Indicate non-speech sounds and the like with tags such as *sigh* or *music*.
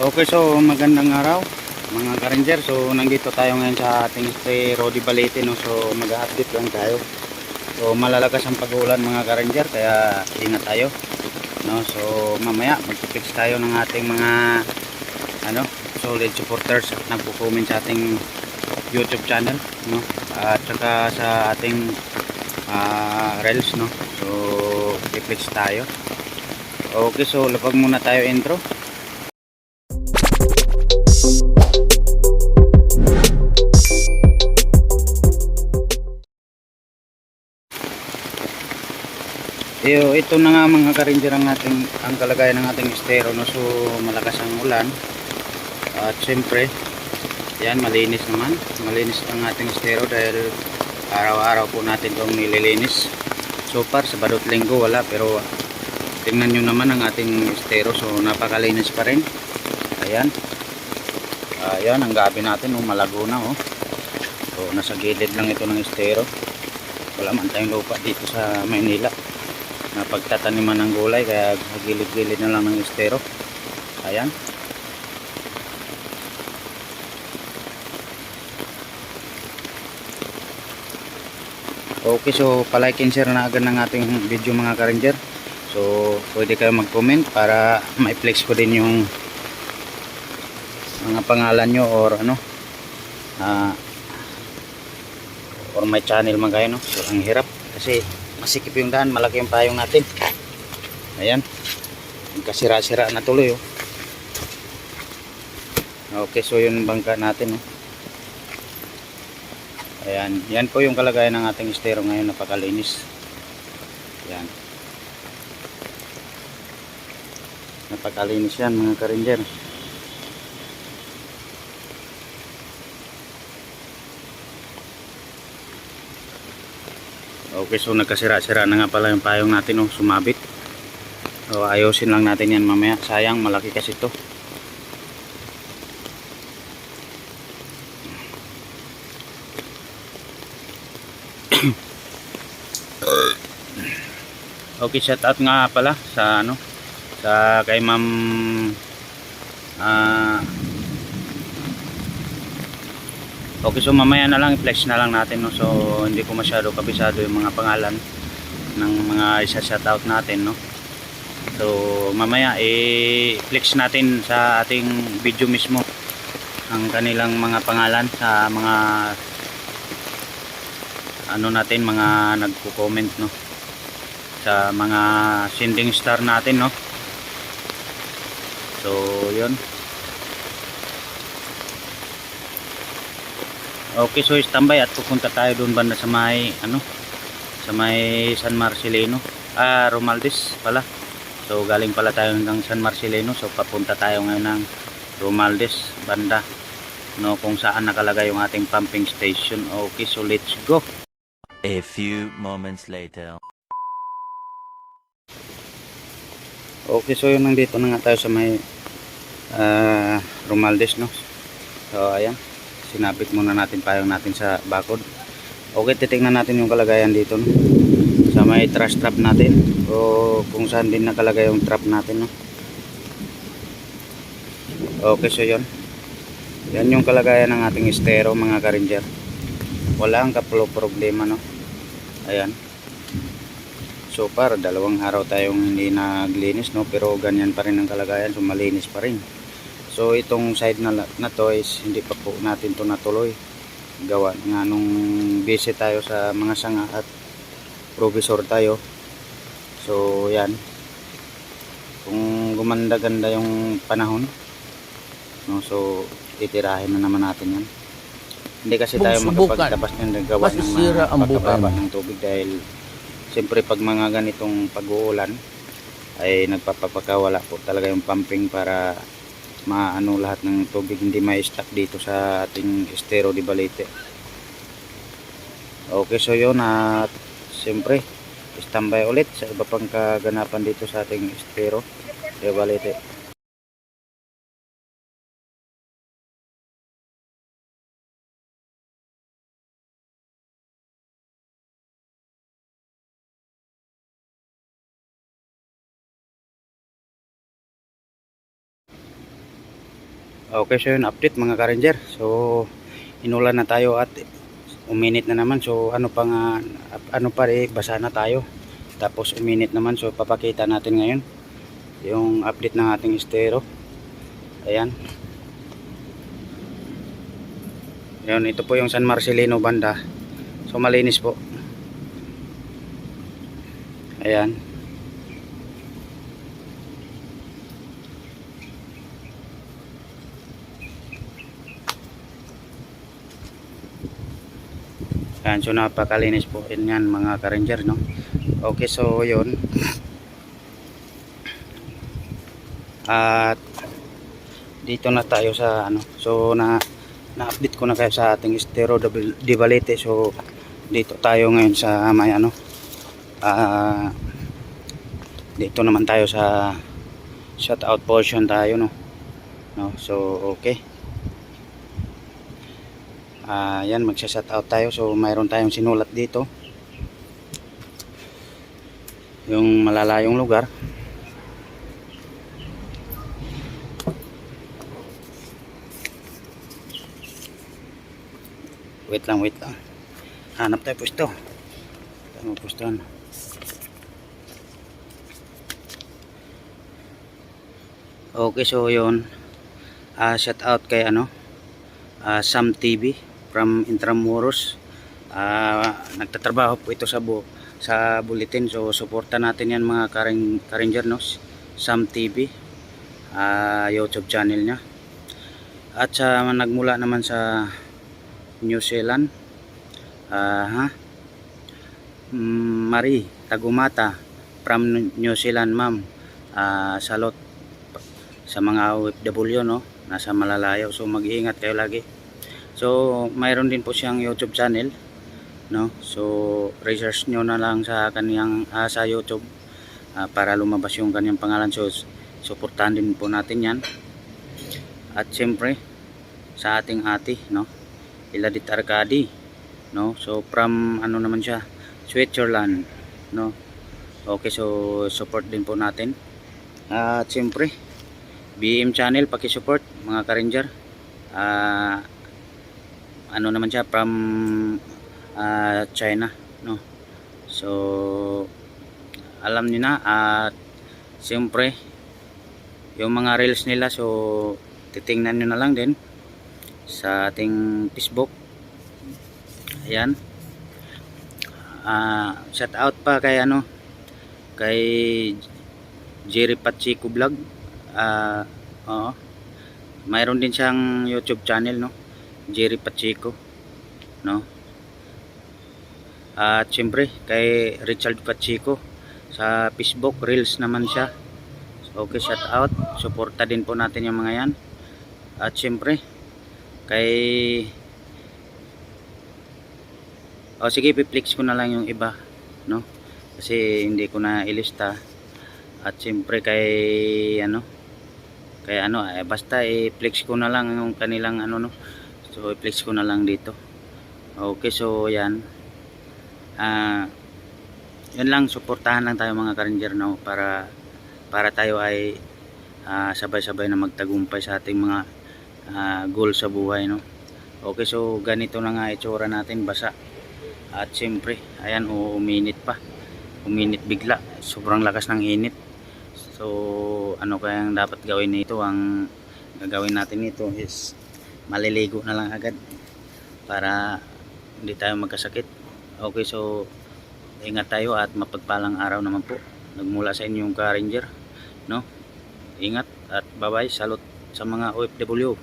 Okay, so magandang araw mga ka-ranger. So nandito tayo ngayon sa ating stay Rodi Balete no. So mag-update lang tayo. So malalakas ang pag-uulan mga ka-ranger kaya ingat tayo. No, so mamaya magpipix tayo ng ating mga ano, solid supporters at nagko-comment sa ating YouTube channel, no. At saka sa ating ah, reels, no. So pipix tayo. Okay, so lapag muna tayo intro. Iyo, ito na nga mga ka-ranger ang ating ang kalagayan ng ating estero no? So malakas ang ulan. At syempre yan malinis naman. Malinis ang ating estero dahil araw-araw po natin itong nililinis. So far sa badot linggo wala. Pero tingnan nyo naman ang ating estero. So napakalinis pa rin. Ayan. Ayan ang gabi natin oh, malago na oh. So nasa gilid lang ito ng estero. Wala man tayong lupa dito sa Maynila na pagtataniman ng gulay kaya gilid-gilid na lang ng estero. Ayan. Okay so palike and share na agad ng ating video mga ka-ranger. So pwede kayo mag-comment para *laughs* ma-flex ko din yung mga pangalan nyo or ano ah or my channel man kayo no? So ang hirap kasi masikip yung daan malaki yung payong natin. Ayan. Kasira-sira na tuloy oh. okay so yun bangka natin oh. ayan. Yan po yung kalagayan ng ating estero ngayon napakalinis. Ayan. Napakalinis yan mga ka-ranger Okay, so nagkasira-sira na nga pala yung payong natin, no, sumabit. So, ayusin lang natin yan mamaya. Sayang, malaki kasi to. *clears throat* okay, shout out nga pala sa ano, sa kay ma'am ah Okay, so mamaya na lang i-flex na lang natin no. So hindi ko masyado kabisado yung mga pangalan ng mga isa-shoutout natin no. So mamaya i-flex natin sa ating video mismo ang kanilang mga pangalan sa mga ano natin mga nagko-comment no sa mga sending star natin no. So 'yun. Okay, so standby at pupunta tayo doon banda sa may ano sa may San Marcelino. Ah, Romaldes pala. So galing pala tayo hanggang San Marcelino. So papunta tayo ngayon ng Romaldes banda no kung saan nakalagay yung ating pumping station. Okay, so let's go. A few moments later. Okay, so yun nandito na nga tayo sa may ah, Romaldes no. So ayan sinabit muna natin payong natin sa bakod. Okay titingnan natin yung kalagayan dito no? sa may trash trap natin o kung saan din nakalagay yung trap natin no? okay so yun. Yan yung kalagayan ng ating estero mga ka-ranger. Wala ang kaplo problema no? Ayan. So far dalawang araw tayong hindi naglinis no? Pero ganyan pa rin ang kalagayan so malinis pa rin So itong side na, na to is hindi pa po natin to natuloy. Gawa nga nung busy tayo sa mga sanga at provisor tayo. So yan. Kung gumanda-ganda yung panahon, no, so titirahin na naman natin yan. Hindi kasi tayo makapagtabas ng gawa ng ang pagkababa ng tubig dahil siyempre pag mga ganitong pag-uulan ay nagpapakawala po talaga yung pumping para maano lahat ng tubig hindi may stuck dito sa ating estero di Balete. Okay so yun at siyempre standby ulit sa iba pang kaganapan dito sa ating estero di Balete Okay, so yun, update mga ka-ranger. So, inulan na tayo at uminit na naman. So, ano pa nga, ano pa rin, basa na tayo. Tapos uminit naman. So, papakita natin ngayon yung update ng ating estero. Ayan. Yun, ito po yung San Marcelino banda. So, malinis po. Ayan. Yan, so napakalinis po yun yan mga ka-ranger, no? Okay, so yun. At dito na tayo sa ano, so na na-update ko na kayo sa ating estero di Valete. So dito tayo ngayon sa may ano ah dito naman tayo sa shout out portion tayo no. No, so okay. Ah, yan magsa-shout out tayo. So mayroon tayong sinulat dito. Yung malalayong lugar. Wait lang, wait lang. Hanap tayo pwesto. Tayo pwestuhan. Okay, so yun. Ah, shout out kay ano? ah, Sam TV from Intramuros. Ah, nagtatrabaho po ito sa bu sa bulletin. So suporta natin 'yan mga karing Karanger no. Sam TV ah, YouTube channel niya. At sa nagmula naman sa New Zealand ah, ha? Mm, Marie Tagumata from New Zealand ma'am. Ah, salot sa mga OFW no nasa malalayo so mag-iingat kayo lagi so mayroon din po siyang YouTube channel no? So research nyo na lang sa kaniyang ah, sa YouTube ah, para lumabas yung kanyang pangalan. So suportahan din po natin yan. At siyempre sa ating ate no? Iladit Arcadi no? So from ano naman siya Switzerland no? Okay so support din po natin. At siyempre BM channel paki-support mga ka-ranger. Ah ano naman siya from ah, China, no. So alam niyo na at siyempre yung mga reels nila so titingnan niyo na lang din sa ating Facebook. Ayan. Ah shout out pa kay ano kay Jerry Pachico Vlog ah oo mayroon din siyang YouTube channel no Jerry Pacheco no? At syempre kay Richard Pacheco sa Facebook Reels naman siya. Okay shout out. Suporta din po natin yung mga yan. At syempre kay o sige piplex ko na lang yung iba no? Kasi hindi ko na ilista. At syempre kay ano kaya ano eh, basta i-flex ko na lang yung kanilang ano no so i-flex ko na lang dito. Okay so yan. Ah yun lang suportahan lang tayo mga karanger no para para tayo ay ah, sabay-sabay na magtagumpay sa ating mga ah, goal sa buhay no. Okay so ganito na nga itsura natin basa. At siyempre ayan uminit pa. Uminit bigla. Sobrang lakas ng init. So, ano kayang dapat gawin nito? Ang gagawin natin nito is maliligo na lang agad para hindi tayo magkasakit. Okay, so ingat tayo at mapagpalang araw naman po. Nagmula sa inyong ka-ranger, no? Ingat at bye-bye. Salute sa mga OFW.